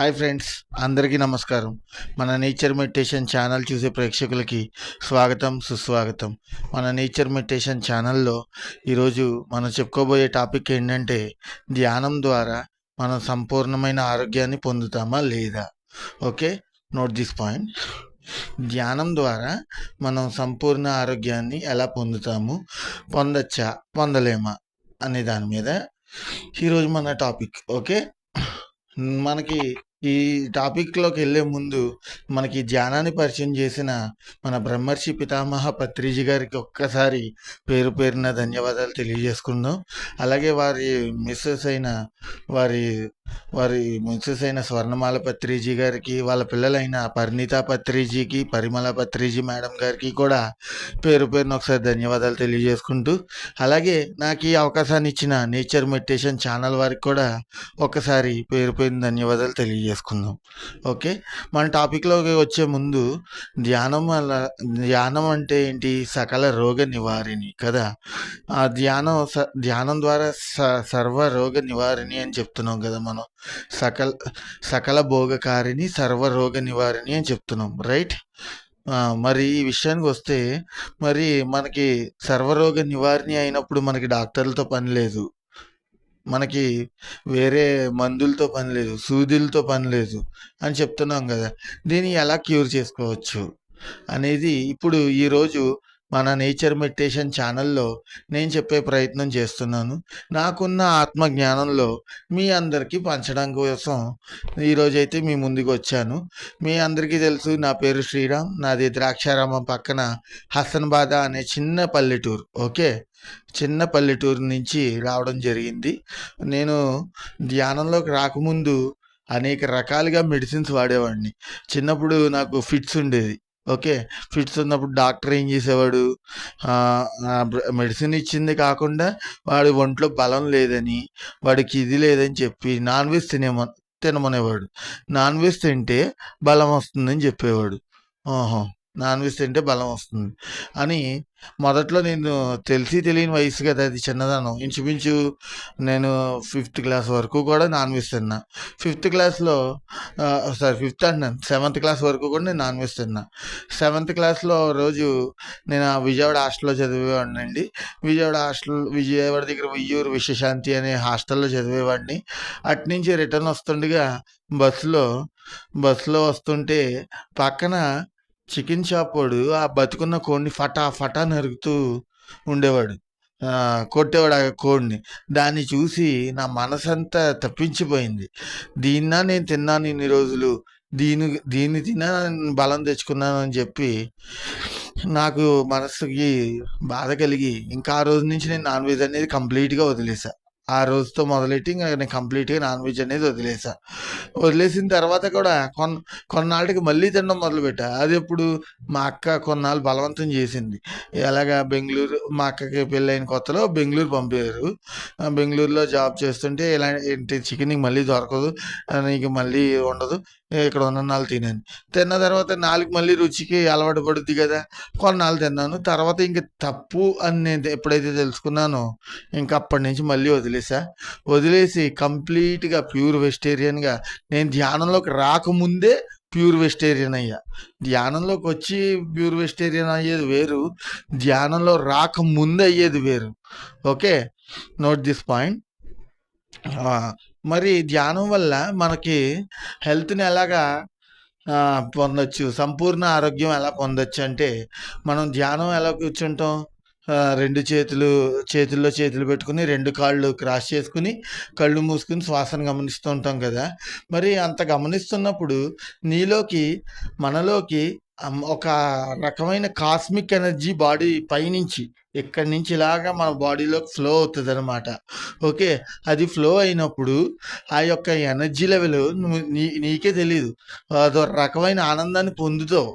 Hi friends అందరికీ నమస్కారం. మన నేచర్ మెడిటేషన్ ఛానల్ చూసే ప్రేక్షకులకి స్వాగతం సుస్వాగతం. మన నేచర్ మెడిటేషన్ ఛానల్లో ఈరోజు మనం చెప్పుకోబోయే టాపిక్ ఏంటంటే ధ్యానం ద్వారా మనం సంపూర్ణమైన ఆరోగ్యాన్ని పొందుతామా లేదా? Okay note this point. ధ్యానం ద్వారా మనం సంపూర్ణ ఆరోగ్యాన్ని ఎలా పొందుతాము? పొందచ్చా? పొందలేమా? అనే దాని మీద ఈరోజు మన టాపిక్. ఓకే మనకి ఈ టాపిక్లోకి వెళ్ళే ముందు మనకి ధ్యానాన్ని పరిచయం చేసిన మన బ్రహ్మర్షి పితామహ పత్రిజీ గారికి ఒక్కసారి పేరు పేరున ధన్యవాదాలు తెలియజేసుకుందాం. అలాగే వారి మిస్సెస్ అయిన వారి వారి మిస్సెస్ అయిన స్వర్ణమాల పత్రిజీ గారికి వాళ్ళ పిల్లలైన పరిణిత పత్రిజీకి పరిమళ పత్రిజీ మేడం గారికి కూడా పేరు పేరున ఒకసారి ధన్యవాదాలు తెలియజేసుకుంటూ అలాగే నాకు ఈ అవకాశాన్ని ఇచ్చిన నేచర్ మెడిటేషన్ ఛానల్ వారికి కూడా ఒకసారి పేరు పేరున ధన్యవాదాలు తెలియజేసుకుందాం. ఓకే? మన టాపిక్లోకి వచ్చే ముందు ధ్యానం వల్ల ధ్యానం అంటే ఏంటి? సకల రోగ నివారిణి కదా? ఆ ధ్యానం స ధ్యానం ద్వారా స సర్వ రోగ నివారిణి అని చెప్తున్నాం కదా మనం. సకల సకల భోగకారిణి సర్వ రోగ నివారిణి అని చెప్తున్నాం. రైట్? మరి ఈ విషయానికి వస్తే మరి మనకి సర్వరోగ నివారణ అయినప్పుడు మనకి డాక్టర్లతో పని లేదు. మనకి వేరే మందులతో పని లేదు సూదులతో పని లేదు అని చెప్తున్నాం కదా. దీన్ని ఎలా క్యూర్ చేసుకోవచ్చు? అనేది ఇప్పుడు ఈరోజు మన నేచర్ మెడిటేషన్ ఛానల్లో నేను చెప్పే ప్రయత్నం చేస్తున్నాను. నాకున్న ఆత్మ జ్ఞానంలో మీ అందరికీ పంచడం కోసం ఈరోజైతే మీ ముందుకు వచ్చాను మీ అందరికీ తెలుసు నా పేరు శ్రీరామ్ నాది ద్రాక్షారామం పక్కన హసన్బాద అనే చిన్న పల్లెటూరు. ఓకే? చిన్న పల్లెటూరు నుంచి రావడం జరిగింది. నేను ధ్యానంలోకి రాకముందు అనేక రకాలుగా మెడిసిన్స్ వాడేవాడిని. చిన్నప్పుడు నాకు ఫిట్స్ ఉండేది. ఓకే. ఫిట్స్ ఉన్నప్పుడు డాక్టర్ ఏం చేసేవాడు? మెడిసిన్ ఇచ్చింది కాకుండా వాడి ఒంట్లో బలం లేదని వాడికి ఇది లేదని చెప్పి నాన్ వెజ్ తినేమ తినమనేవాడు. నాన్ వెజ్ తింటే బలం వస్తుందని చెప్పేవాడు. ఓహో నాన్ వెజ్ తింటే బలం వస్తుంది. అని మొదట్లో నేను తెలిసి తెలియని వయసు కదా అది చిన్నదానం. ఇంచుమించు నేను ఫిఫ్త్ క్లాస్ వరకు కూడా నాన్ వెజ్ తిన్నా. ఫిఫ్త్ క్లాస్లో సారీ ఫిఫ్త్ అంటున్నాను సెవెంత్ క్లాస్ వరకు కూడా నేను నాన్ వెజ్ తిన్నా. సెవెంత్ క్లాస్లో రోజు నేను ఆ విజయవాడ హాస్టల్లో చదివేవాడినండి. విజయవాడ హాస్టల్ విజయవాడ దగ్గర ఉయ్యూరు విశ్వశాంతి అనే హాస్టల్లో చదివేవాడిని. అట్నుంచి రిటర్న్ వస్తుండగా బస్సులో బస్సులో వస్తుంటే పక్కన చికెన్ షాప్ వాడు ఆ బతుకున్న కోడిని ఫటా ఫటా నరుకుతూ ఉండేవాడు. కొట్టేవాడు ఆ కోడిని. దాన్ని చూసి నా మనసంతా తప్పించిపోయింది. దీన్నా నేను తిన్నాను ఇన్ని రోజులు. దీని దీన్ని తిన్నా బలం తెచ్చుకున్నాను అని చెప్పి నాకు మనసుకి బాధ కలిగి ఇంకా ఆ రోజు నుంచి నేను నాన్ వెజ్ అనేది కంప్లీట్గా వదిలేసా. ఆ రోజుతో మొదలెట్టి ఇంకా నేను కంప్లీట్గా నాన్ వెజ్ అనేది వదిలేసా. వదిలేసిన తర్వాత కూడా కొన్ కొన్నాళ్ళకి మళ్ళీ తినడం మొదలుపెట్టా. అది ఎప్పుడు మా అక్క కొన్నాళ్ళు బలవంతం చేసింది. ఎలాగా బెంగళూరు మా అక్కకి పెళ్ళైన కొత్తలో బెంగళూరు పంపారు. బెంగళూరులో జాబ్ చేస్తుంటే ఇలా ఏంటి చికెన్ మళ్ళీ దొరకదు నీకు మళ్ళీ ఉండదు ఇక్కడ ఉన్న నాళ్ళు తినాను. తిన్న తర్వాత నాలుగు మళ్ళీ రుచికి అలవాటు పడుద్ది కదా. కొన్నాళ్ళు తిన్నాను. తర్వాత ఇంక తప్పు అని నేను ఎప్పుడైతే తెలుసుకున్నానో ఇంకా అప్పటి నుంచి మళ్ళీ వదిలేసా. వదిలేసి కంప్లీట్గా ప్యూర్ వెజిటేరియన్గా నేను ధ్యానంలోకి రాకముందే ప్యూర్ వెజిటేరియన్ అయ్యా. ధ్యానంలోకి వచ్చి ప్యూర్ వెజిటేరియన్ అయ్యేది వేరు. ధ్యానంలో రాకముందు అయ్యేది వేరు. ఓకే? Note this point. మరి ధ్యానం వల్ల మనకి హెల్త్ని ఎలాగా పొందొచ్చు? సంపూర్ణ ఆరోగ్యం ఎలా పొందొచ్చు? అంటే మనం ధ్యానం ఎలా కూర్చుంటాం? రెండు చేతులు చేతుల్లో చేతులు పెట్టుకుని రెండు కాళ్ళు క్రాస్ చేసుకుని కళ్ళు మూసుకుని శ్వాసను గమనిస్తూ ఉంటాం కదా! మరి అంత గమనిస్తున్నప్పుడు నీలోకి మనలోకి ఒక రకమైన కాస్మిక్ ఎనర్జీ బాడీ పైనుంచి ఇక్కడి నుంచి ఇలాగా మన బాడీలోకి ఫ్లో అవుతుంది అనమాట ఓకే? అది ఫ్లో అయినప్పుడు ఆ యొక్క ఎనర్జీ లెవెల్ నీ నీకే తెలియదు అదో రకమైన ఆనందాన్ని పొందుతావు.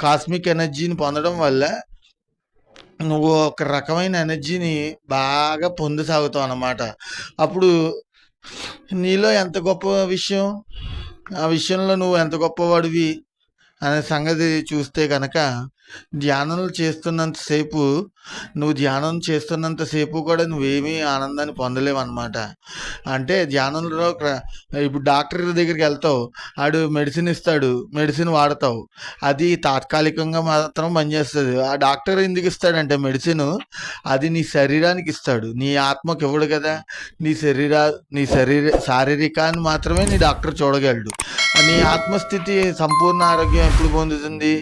కాస్మిక్ ఎనర్జీని పొందడం వల్ల నువ్వు ఒక రకమైన ఎనర్జీని బాగా పొందసాగుతావు అన్నమాట అప్పుడు నీలో ఎంత గొప్ప విషయం? ఆ విషయంలో నువ్వు ఎంత గొప్పవాడివి? అనే సంగతి చూస్తే కనుక ధ్యానం చేస్తున్నంతసేపు నువ్వు ధ్యానం చేస్తున్నంతసేపు కూడా నువ్వేమీ ఆనందాన్ని పొందలేవన్నమాట. అంటే ధ్యానంలో ఇప్పుడు డాక్టర్ దగ్గరికి వెళ్తావు. ఆడు మెడిసిన్ ఇస్తాడు. మెడిసిన్ వాడతావు. అది తాత్కాలికంగా మాత్రం పనిచేస్తుంది ఆ డాక్టర్ ఎందుకు ఇస్తాడంటే మెడిసిను అది నీ శరీరానికి ఇస్తాడు. నీ ఆత్మకి ఇవ్వడు కదా! నీ శరీరా నీ శరీర శారీరకాన్ని మాత్రమే నీ డాక్టర్ చూడగలడు. నీ ఆత్మస్థితి సంపూర్ణ ఆరోగ్యం ఎప్పుడు పొందుతుంది?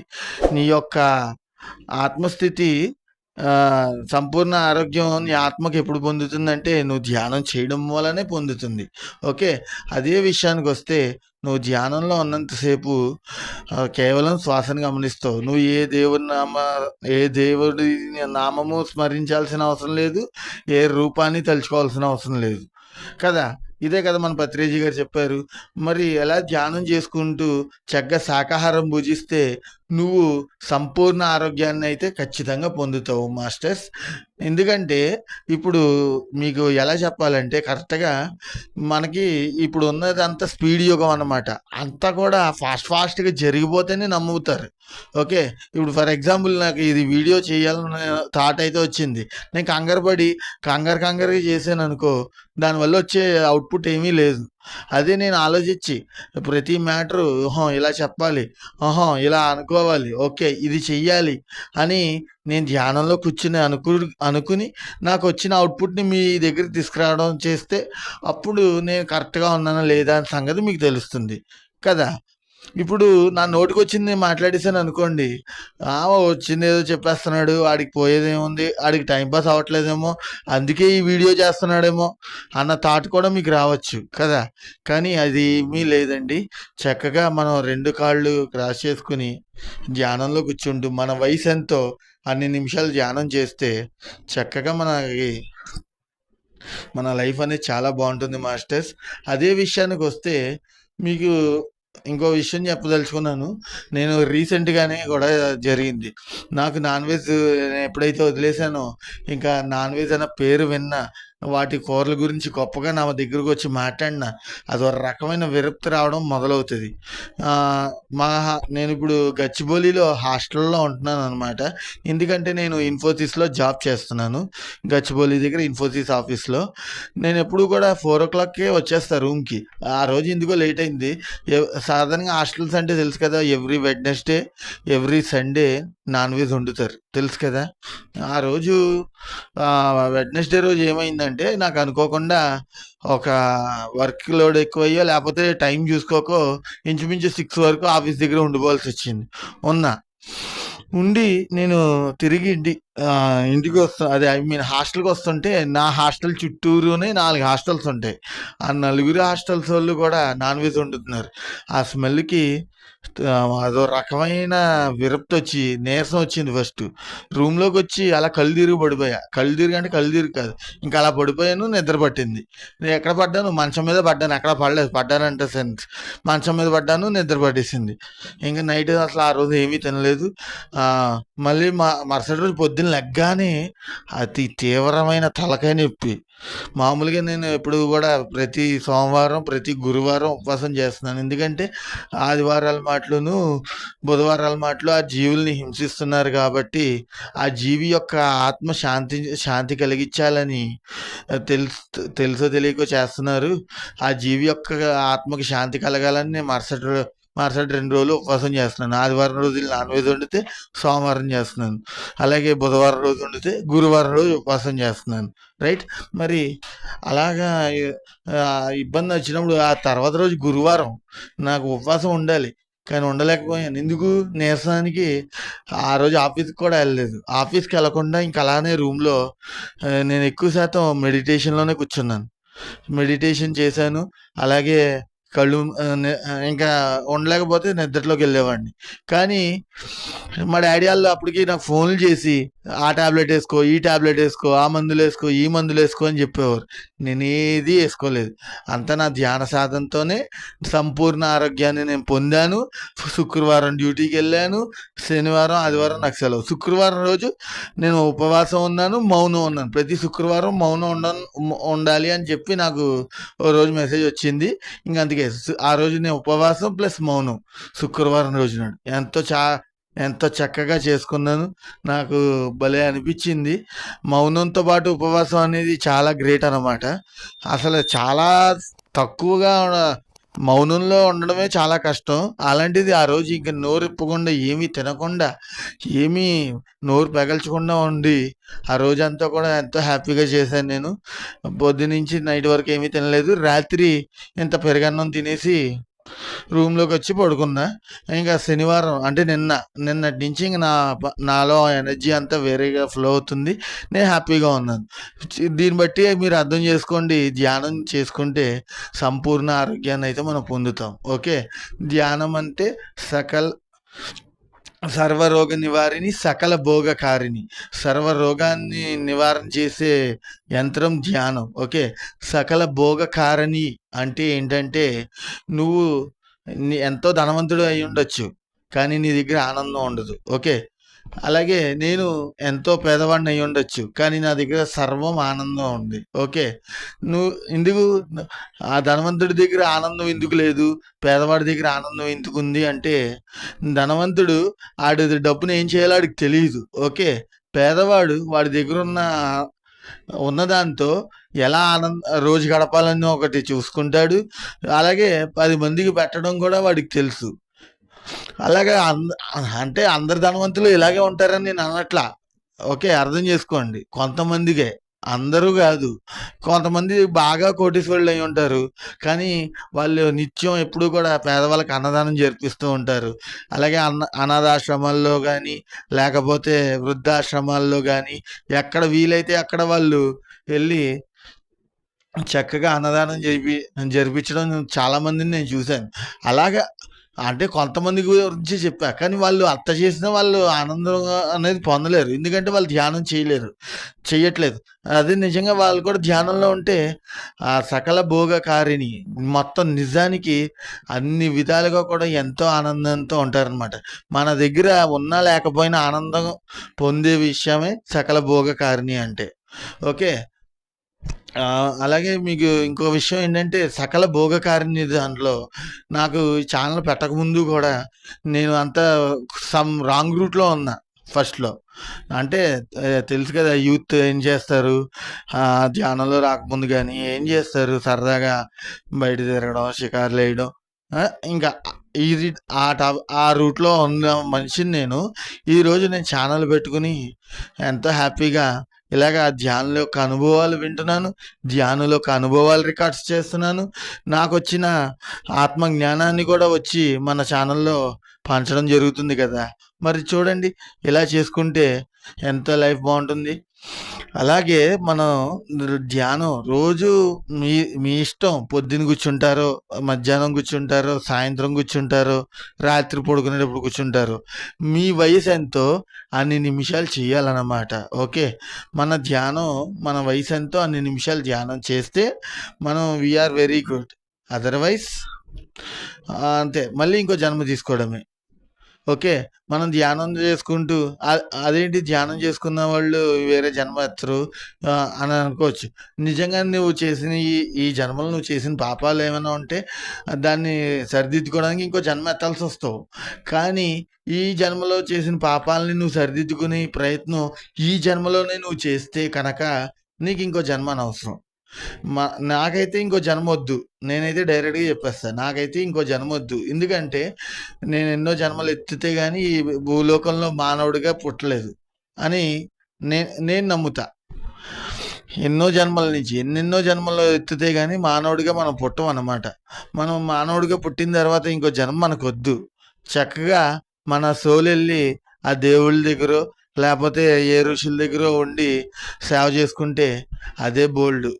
నీ యొక్క ఆత్మస్థితి సంపూర్ణ ఆరోగ్యం నీ ఆత్మకి ఎప్పుడు పొందుతుందంటే నువ్వు ధ్యానం చేయడం వల్లనే పొందుతుంది. ఓకే. అదే విషయానికి వస్తే నువ్వు ధ్యానంలో ఉన్నంతసేపు కేవలం శ్వాసను గమనిస్తావు. నువ్వు ఏ దేవుడి నామ ఏ దేవుడి నామము స్మరించాల్సిన అవసరం లేదు. ఏ రూపాన్ని తలుచుకోవాల్సిన అవసరం లేదు. కదా! ఇదే కదా మన పత్రేజీ గారు చెప్పారు. మరి ఎలా ధ్యానం చేసుకుంటూ చక్కగా శాకాహారం భుజిస్తే నువ్వు సంపూర్ణ ఆరోగ్యాన్ని అయితే ఖచ్చితంగా పొందుతావు మాస్టర్స్. ఎందుకంటే ఇప్పుడు మీకు ఎలా చెప్పాలంటే కరెక్ట్‌గా మనకి ఇప్పుడు ఉన్నది అంతా స్పీడ్ యుగం అన్నమాట. అంతా కూడా ఫాస్ట్ ఫాస్ట్‌గా జరిగిపోతేనే నమ్ముతారు. ఓకే. ఇప్పుడు ఫర్ ఎగ్జాంపుల్ నాకు ఇది వీడియో చేయాలన్న థాట్ అయితే వచ్చింది. నేను కంగారు పడి కంగారు కంగారుగా చేశాననుకో దానివల్ల వచ్చే అవుట్‌పుట్ ఏమీ లేదు. అదే నేను ఆలోచించి ప్రతి మ్యాటరు ఓహో! ఇలా చెప్పాలి. ఓహో ఇలా అనుకోవాలి. ఓకే. ఇది చెయ్యాలి అని నేను ధ్యానంలో కూర్చొని అనుకు అనుకుని నాకు వచ్చిన అవుట్‌పుట్‌ని మీ దగ్గర తీసుకురావడం చేస్తే అప్పుడు నేను కరెక్ట్‌గా ఉన్నానా లేదా అనే సంగతి మీకు తెలుస్తుంది. కదా! ఇప్పుడు నా నోటికి వచ్చింది మాట్లాడేసాను అనుకోండి ఆ! వచ్చిందేదో చెప్పేస్తున్నాడు. ఆడికి పోయేదేముంది? ఆడికి టైంపాస్ అవ్వట్లేదేమో! అందుకే ఈ వీడియో చేస్తున్నాడేమో! అన్న థాట్ కూడా మీకు రావచ్చు. కదా! కానీ అది ఏమీ లేదండి. చక్కగా మనం రెండు కాళ్ళు క్రాస్ చేసుకుని ధ్యానంలో కూర్చుంటూ మన వయసు ఎంతో అన్ని నిమిషాలు ధ్యానం చేస్తే చక్కగా మనకి మన లైఫ్ అనేది చాలా బాగుంటుంది మాస్టర్స్. అదే విషయానికి వస్తే మీకు ఇంకో విషయం చెప్పదలుచుకున్నాను. నేను రీసెంట్‌గానే కూడా జరిగింది. నాకు నాన్ వెజ్ ఎప్పుడైతే వదిలేసానో ఇంకా నాన్ వెజ్ అన్న పేరు విన్నా, వాటి కూరల గురించి గొప్పగా నా దగ్గరకు వచ్చి మాట్లాడిన మాట్లాడినా ఒక రకమైన విరక్తి రావడం మొదలవుతుంది మా నేను ఇప్పుడు గచ్చిబౌలిలో హాస్టల్‌లో ఉంటున్నాను అనమాట ఎందుకంటే నేను ఇన్ఫోసిస్‌లో జాబ్ చేస్తున్నాను. గచ్చిబౌలి దగ్గర ఇన్ఫోసిస్ ఆఫీస్‌లో. నేను ఎప్పుడు కూడా 4:00కే వచ్చేస్తా రూమ్‌కి. ఆ రోజు ఎందుకో లేట్ అయింది. సాధారణంగా హాస్టల్స్ అంటే తెలుసు కదా! Every Wednesday, every Sunday non veg వండుతారు. తెలుసు కదా! ఆ రోజు వెడ్నెస్‌డే రోజు ఏమైందంటే నాకు అనుకోకుండా ఒక వర్క్ లోడ్ ఎక్కువయ్యో లేకపోతే టైం చూసుకోకో ఇంచుమించు సిక్స్ వరకు ఆఫీస్ దగ్గర ఉండిపోవాల్సి వచ్చింది ఉన్నా. ఉండి నేను తిరిగి ఇంటి ఇంటికి ఇంటికొస్తా అదే ఐ మీన్ హాస్టల్‌కొస్తుంటే నా హాస్టల్ చుట్టూరునే నాలుగు హాస్టల్స్ ఉంటాయి. ఆ నలుగురు హాస్టల్స్ వాళ్ళు కూడా నాన్ వెజ్ వండుతున్నారు. ఆ స్మెల్‌కి అదో రకమైన విరక్తొచ్చి, నీరసం వచ్చింది ఫస్ట్ రూమ్లోకి వచ్చి అలా కళ్ళు తిరిగి పడిపోయా. కళ్ళు తిరిగి అంటే కళ్ళు తిరిగి కాదు. ఇంకా అలా పడిపోయాను. నిద్ర పట్టింది. నేను ఎక్కడ పడ్డాను? మంచం మీద పడ్డాను. ఎక్కడ పడలేదు. పడ్డానంటే సెన్స్ మంచం మీద పడ్డాను. నిద్ర పట్టేసింది. ఇంక నైట్ అసలు ఆ రోజు ఏమీ తినలేదు. మళ్ళీ మా మరుసటి రోజు పొద్దున్న లెగ్గానే అతి తీవ్రమైన తలకాయ నొప్పి. మామూలుగా నేను ఎప్పుడు కూడా ప్రతి సోమవారం, ప్రతి గురువారం ఉపవాసం చేస్తున్నాను. ఎందుకంటే ఆదివారాల మాటలును, బుధవారాల మాటలు ఆ జీవుల్ని హింసిస్తున్నారు కాబట్టి, ఆ జీవి యొక్క ఆత్మ శాంతి శాంతి కలిగించాలని తెలుసు తెలుసో తెలియకో చేస్తున్నారు. ఆ జీవి యొక్క ఆత్మకి శాంతి కలగాలని నేను మరుసటి మరుసటి రెండు రోజులు ఉపవాసం చేస్తున్నాను. ఆదివారం రోజులు నాన్ వెజ్ వండితే సోమవారం చేస్తున్నాను. అలాగే బుధవారం రోజు వండితే గురువారం రోజు ఉపవాసం చేస్తున్నాను. రైట్. మరి అలాగా ఇబ్బంది వచ్చినప్పుడు ఆ తర్వాత రోజు గురువారం నాకు ఉపవాసం ఉండాలి. కానీ ఉండలేకపోయాను. ఎందుకు? నీరసానికి ఆ రోజు ఆఫీస్‌కి కూడా వెళ్ళలేదు ఆఫీస్కి వెళ్ళకుండా ఇంక అలానే రూమ్‌లో నేను ఎక్కువ శాతం మెడిటేషన్‌లోనే కూర్చున్నాను. మెడిటేషన్ చేశాను. అలాగే కళ్ళు ఇంకా ఉండలేకపోతే నిద్రలోకి వెళ్ళేవాడిని. కానీ మా డాడీ వాళ్ళు అప్పటికి నాకు ఫోన్‌లు చేసి ఆ టాబ్లెట్ వేసుకో ఈ టాబ్లెట్ వేసుకో ఆ మందులు వేసుకో ఈ మందులు వేసుకో అని చెప్పేవారు. నేనేది వేసుకోలేదు అంతా నా ధ్యాన సాధనతోనే సంపూర్ణ ఆరోగ్యాన్ని నేను పొందాను. శుక్రవారం డ్యూటీకి వెళ్ళాను శనివారం, ఆదివారం నాకు సెలవు. శుక్రవారం రోజు నేను ఉపవాసం ఉన్నాను. మౌనం ఉన్నాను. ప్రతి శుక్రవారం మౌనం ఉండ ఉండాలి అని చెప్పి నాకు ఓ రోజు మెసేజ్ వచ్చింది. ఇంక అందుకే ఆ రోజు నేను ఉపవాసం ప్లస్ మౌనం. శుక్రవారం రోజు నాడు. ఎంతో చా ఎంతో చక్కగా చేసుకున్నాను. నాకు భలే అనిపించింది. మౌనంతో పాటు ఉపవాసం అనేది చాలా గ్రేట్ అనమాట అసలు చాలా తక్కువగా మౌనంలో ఉండడమే చాలా కష్టం. అలాంటిది ఆ రోజు ఇంక నోరు ఇప్పకుండా ఏమీ తినకుండా ఏమీ నోరు పెగల్చకుండా ఉండి ఆ రోజంతా కూడా ఎంతో హ్యాపీగా చేశాను నేను. పొద్దునుంచి నైట్ వరకు ఏమీ తినలేదు. రాత్రి ఇంత పెరుగన్నం తినేసి రూమ్లోకి వచ్చి పడుకున్నా. ఇంకా శనివారం అంటే నిన్న నిన్నటి నుంచి ఇంక నా నాలో ఎనర్జీ అంతా వేరేగా ఫ్లో అవుతుంది. నేను హ్యాపీగా ఉన్నాను. దీన్ని బట్టి మీరు అర్థం చేసుకోండి. ధ్యానం చేసుకుంటే సంపూర్ణ ఆరోగ్యాన్ని అయితే మనం పొందుతాం. ఓకే? ధ్యానం అంటే సకల్ సర్వరోగ నివారిణి సకల భోగకారిణి. సర్వరోగాన్ని నివారణ చేసే యంత్రం ధ్యానం. ఓకే? సకల భోగకారిణి అంటే ఏంటంటే నువ్వు ఎంతో ధనవంతుడు అయి ఉండొచ్చు కానీ నీ దగ్గర ఆనందం ఉండదు. ఓకే? అలాగే నేను ఎంతో పేదవాడిని అయి ఉండొచ్చు కానీ నా దగ్గర సర్వం ఆనందం ఉంది. ఓకే? నువ్వు ఎందుకు ఆ ధనవంతుడి దగ్గర ఆనందం ఎందుకు లేదు? పేదవాడి దగ్గర ఆనందం ఎందుకు ఉంది అంటే ధనవంతుడు ఆడి డబ్బును ఏం చేయాలో ఆడికి తెలియదు ఓకే? పేదవాడు వాడి దగ్గర ఉన్న ఉన్నదాంతో ఎలా ఆనంద రోజు గడపాలని ఒకటి చూసుకుంటాడు. అలాగే పది మందికి పెట్టడం కూడా వాడికి తెలుసు. అలాగే అంద అంటే అందరు ధనవంతులు ఇలాగే ఉంటారని నేను అనట్లా. ఓకే అర్థం చేసుకోండి. కొంతమందికే. అందరూ కాదు. కొంతమంది బాగా కోటీశ్వరులు అయి ఉంటారు. కానీ వాళ్ళు నిత్యం ఎప్పుడూ కూడా పేదవాళ్ళకి అన్నదానం జరిపిస్తూ ఉంటారు. అలాగే అన్న అనాథాశ్రమాల్లో కానీ లేకపోతే వృద్ధాశ్రమాల్లో కానీ ఎక్కడ వీలైతే అక్కడ వాళ్ళు వెళ్ళి చక్కగా అన్నదానం జరిపి జరిపించడం చాలా మందిని నేను చూశాను. అలాగా అంటే కొంతమంది గురించి చెప్పా కానీ వాళ్ళు అత్త చేసిన వాళ్ళు ఆనందం అనేది పొందలేరు. ఎందుకంటే వాళ్ళు ధ్యానం చేయలేరు చేయట్లేదు అదే నిజంగా వాళ్ళు కూడా ధ్యానంలో ఉంటే ఆ సకల భోగకారిణి మొత్తం నిజానికి అన్ని విధాలుగా కూడా ఎంతో ఆనందంతో ఉంటారనమాట మన దగ్గర ఉన్నా లేకపోయినా ఆనందం పొందే విషయమే సకల భోగకారిణి అంటే. ఓకే? అలాగే మీకు ఇంకో విషయం ఏంటంటే సకల భోగకారిణి దాంట్లో నాకు ఈ ఛానల్ పెట్టకముందు కూడా నేను అంత సమ్ రాంగ్ రూట్లో ఉన్నా ఫస్ట్లో. అంటే తెలుసు కదా యూత్ ఏం చేస్తారు? ధ్యానంలో రాకముందు కానీ ఏం చేస్తారు? సరదాగా బయట తిరగడం షికారులు వేయడం ఇంకా ఇది ఆ టా ఆ రూట్లో ఉన్న మనిషిని నేను ఈరోజు నేను ఛానల్ పెట్టుకుని ఎంతో హ్యాపీగా ఇలాగ ఆ ధ్యానం యొక్క అనుభవాలు వింటున్నాను. ధ్యానుల యొక్క అనుభవాలు రికార్డ్స్ చేస్తున్నాను. నాకు వచ్చిన ఆత్మ జ్ఞానాన్ని కూడా వచ్చి మన ఛానల్లో పంచడం జరుగుతుంది కదా. మరి చూడండి ఇలా చేసుకుంటే ఎంత లైఫ్ బాగుంటుంది. అలాగే మనం ధ్యానం రోజు మీ మీ ఇష్టం. పొద్దున్న కూర్చుంటారో మధ్యాహ్నం కూర్చుంటారో సాయంత్రం కూర్చుంటారో రాత్రి పడుకునేటప్పుడు కూర్చుంటారు. మీ వయసు ఎంతో? అన్ని నిమిషాలు చేయాలన్నమాట. ఓకే? మన ధ్యానం మన వయసు ఎంతో? అన్ని నిమిషాలు ధ్యానం చేస్తే మనం వీఆర్ వెరీ గుడ్ అదర్వైజ్ అంతే. మళ్ళీ ఇంకో జన్మ తీసుకోవడమే. ఓకే. మనం ధ్యానం చేసుకుంటూ అదేంటి ధ్యానం చేసుకున్న వాళ్ళు వేరే జన్మ ఎత్తరు అని అనుకోవచ్చు. నిజంగా నువ్వు చేసిన ఈ ఈ జన్మలో నువ్వు చేసిన పాపాలు ఏమైనా ఉంటే దాన్ని సరిదిద్దుకోవడానికి ఇంకో జన్మ ఎత్తాల్సి వస్తావు. కానీ ఈ జన్మలో చేసిన పాపాలని నువ్వు సరిదిద్దుకునే ప్రయత్నం ఈ జన్మలోనే నువ్వు చేస్తే కనుక నీకు ఇంకో జన్మ అనవసరం. మా నాకైతే ఇంకో జన్మ వద్దు. నేనైతే డైరెక్ట్గా చెప్పేస్తాను నాకైతే ఇంకో జన్మ వద్దు. ఎందుకంటే నేను ఎన్నో జన్మలు ఎత్తితే కానీ ఈ భూలోకంలో మానవుడిగా పుట్టలేదు అని నే నేను నమ్ముతా. ఎన్నో జన్మల నుంచి ఎన్నెన్నో జన్మలు ఎత్తితే కానీ మానవుడిగా మనం పుట్టం అన్నమాట. మనం మానవుడిగా పుట్టిన తర్వాత ఇంకో జన్మ మనకు వద్దు చక్కగా మన సోలు వెళ్ళి ఆ దేవుళ్ళ దగ్గర లేకపోతే ఏ ఋషుల దగ్గర ఉండి సేవ చేసుకుంటే అదే బోల్డ్.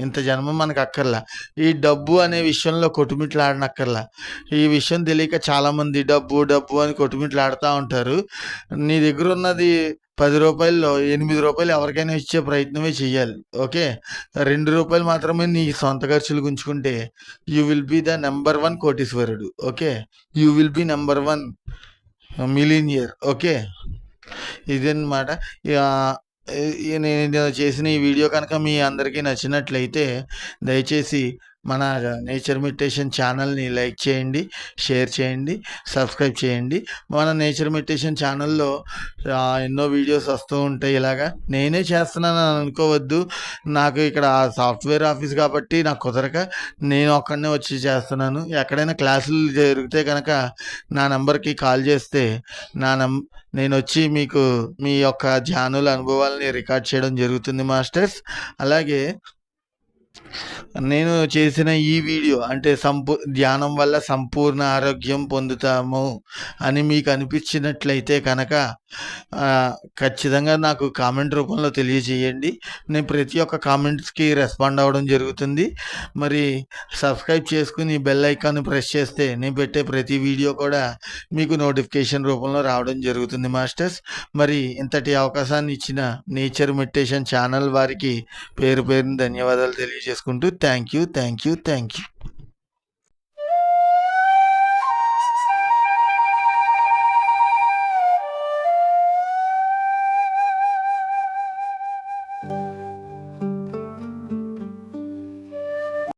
ఇంత జన్మ మనకు అక్కర్లా ఈ డబ్బు అనే విషయంలో కొట్టుమిట్లాడనక్కర్లా. ఈ విషయం తెలియక చాలామంది డబ్బు డబ్బు అని కొట్టుమిట్లాడుతూ ఉంటారు. నీ దగ్గర ఉన్నది పది రూపాయల్లో ఎనిమిది రూపాయలు ఎవరికైనా ఇచ్చే ప్రయత్నమే చేయాలి ఓకే? రెండు రూపాయలు మాత్రమే నీ సొంత ఖర్చులు గుంచుకుంటే you will be the number one కోటీశ్వరుడు. Okay? You will be number one millionaire okay? ఇదన్నమాట. ఇక, నేను చేసిన ఈ వీడియో కనుక మీ అందరికీ నచ్చినట్లయితే దయచేసి మన నేచర్ మెడిటేషన్ ఛానల్ని లైక్ చేయండి షేర్ చేయండి సబ్స్క్రైబ్ చేయండి. మన నేచర్ మెడిటేషన్ ఛానల్లో ఎన్నో వీడియోస్ వస్తూ ఉంటాయి ఇలాగా. నేనే చేస్తున్నాను అని అనుకోవద్దు. నాకు ఇక్కడ సాఫ్ట్వేర్ ఆఫీస్ కాబట్టి నాకు కుదరక నేను ఒక్కడనే వచ్చి చేస్తున్నాను. ఎక్కడైనా క్లాసులు జరిగితే కనుక నా నంబర్కి కాల్ చేస్తే నా నం నేను వచ్చి మీకు మీ యొక్క ధ్యానుల అనుభవాలని రికార్డ్ చేయడం జరుగుతుంది మాస్టర్స్. అలాగే నేను చేసిన ఈ వీడియో అంటే సంపూ ధ్యానం వల్ల సంపూర్ణ ఆరోగ్యం పొందుతాము అని మీకు అనిపించినట్లయితే కనుక ఖచ్చితంగా నాకు కామెంట్ రూపంలో తెలియజేయండి. నేను ప్రతి ఒక్క కామెంట్స్కి రెస్పాండ్ అవ్వడం జరుగుతుంది. మరి సబ్స్క్రైబ్ చేసుకుని బెల్ ఐకాన్ ప్రెస్ చేస్తే నేను పెట్టే ప్రతి వీడియో కూడా మీకు నోటిఫికేషన్ రూపంలో రావడం జరుగుతుంది మాస్టర్స్. మరి ఇంతటి అవకాశాన్ని ఇచ్చిన నేచర్ మెడిటేషన్ ఛానల్ వారికి పేరు పేరుని ధన్యవాదాలు చేసుకుంటూ thank you thank you thank you.